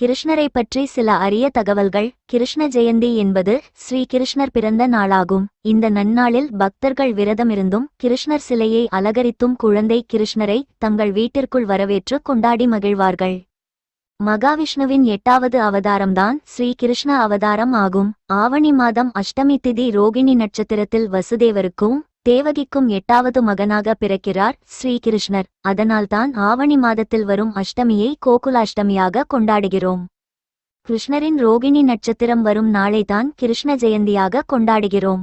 கிருஷ்ணரை பற்றி சில அரிய தகவல்கள். கிருஷ்ண ஜெயந்தி என்பது ஸ்ரீ கிருஷ்ணர் பிறந்த நாளாகும். இந்த நன்னாளில் பக்தர்கள் விரதமிருந்தும் கிருஷ்ணர் சிலையை அலகரித்தும் குழந்தை கிருஷ்ணரை தங்கள் வீட்டிற்குள் வரவேற்று கொண்டாடி மகிழ்வார்கள். மகாவிஷ்ணுவின் எட்டாவது அவதாரம்தான் ஸ்ரீ கிருஷ்ண அவதாரம் ஆகும். ஆவணி மாதம் அஷ்டமி திதி ரோகிணி நட்சத்திரத்தில் வசுதேவருக்கும் தேவகிக்கும் எட்டாவது மகனாக பிறக்கிறார் ஸ்ரீகிருஷ்ணர். அதனால்தான் ஆவணி மாதத்தில் வரும் அஷ்டமியை கோகுலாஷ்டமியாக கொண்டாடுகிறோம். கிருஷ்ணரின் ரோகிணி நட்சத்திரம் வரும் நாளைதான் கிருஷ்ண ஜெயந்தியாக கொண்டாடுகிறோம்.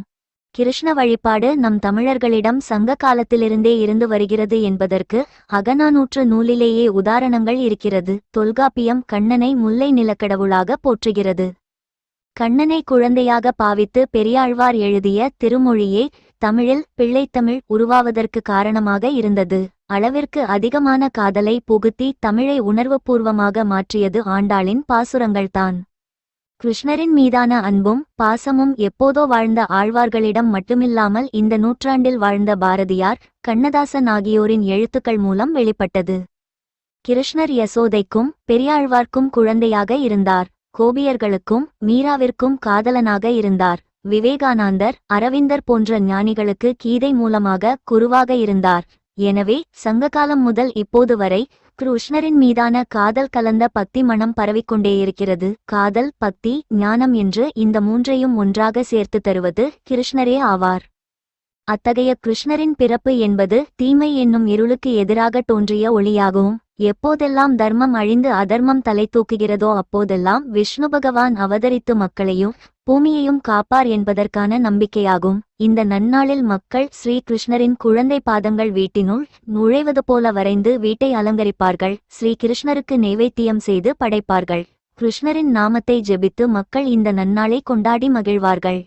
கிருஷ்ண வழிபாடு நம் தமிழர்களிடம் சங்க காலத்திலிருந்தே இருந்து வருகிறது என்பதற்கு அகநானூற்று நூலிலேயே உதாரணங்கள் இருக்கிறது. தொல்காப்பியம் கண்ணனை முல்லை நிலக்கடவுளாக போற்றுகிறது. கண்ணனை குழந்தையாக பாவித்து பெரியாழ்வார் எழுதிய திருமொழியே தமிழில் பிள்ளைத்தமிழ் உருவாவதற்கு காரணமாக இருந்தது. அளவிற்கு அதிகமான காதலை புகுத்தி தமிழை உணர்வுபூர்வமாக மாற்றியது ஆண்டாளின் பாசுரங்கள்தான். கிருஷ்ணரின் மீதான அன்பும் பாசமும் எப்போதோ வாழ்ந்த ஆழ்வார்களிடம் மட்டுமில்லாமல் இந்த நூற்றாண்டில் வாழ்ந்த பாரதியார் கண்ணதாசன் ஆகியோரின் எழுத்துக்கள் மூலம் வெளிப்பட்டது. கிருஷ்ணர் யசோதைக்கும் பெரியாழ்வார்க்கும் குழந்தையாக இருந்தார். கோபியர்களுக்கும் மீராவிற்கும் காதலனாக இருந்தார். விவேகானந்தர் அரவிந்தர் போன்ற ஞானிகளுக்கு கீதை மூலமாக குருவாக இருந்தார். எனவே சங்ககாலம் முதல் இப்போது வரை கிருஷ்ணரின் மீதான காதல் கலந்த பக்தி மனம் பரவிக்கொண்டே இருக்கிறது. காதல் பக்தி ஞானம் என்று இந்த மூன்றையும் ஒன்றாக சேர்த்து தருவது கிருஷ்ணரே ஆவார். அத்தகைய கிருஷ்ணரின் பிறப்பு என்பது தீமை என்னும் இருளுக்கு எதிராக தோன்றிய ஒளியாகும். எப்போதெல்லாம் தர்மம் அழிந்து அதர்மம் தலை தூக்குகிறதோ அப்போதெல்லாம் விஷ்ணு பகவான் அவதரித்து மக்களையும் பூமியையும் காப்பார் என்பதற்கான நம்பிக்கையாகும். இந்த நன்னாளில் மக்கள் ஸ்ரீ கிருஷ்ணரின் குழந்தை பாதங்கள் வீட்டினுள் நுழைவது போல வரைந்து வீட்டை அலங்கரிப்பார்கள். ஸ்ரீ கிருஷ்ணருக்கு நைவேத்தியம் செய்து படைப்பார்கள். கிருஷ்ணரின் நாமத்தை ஜெபித்து மக்கள் இந்த நன்னாளை கொண்டாடி மகிழ்வார்கள்.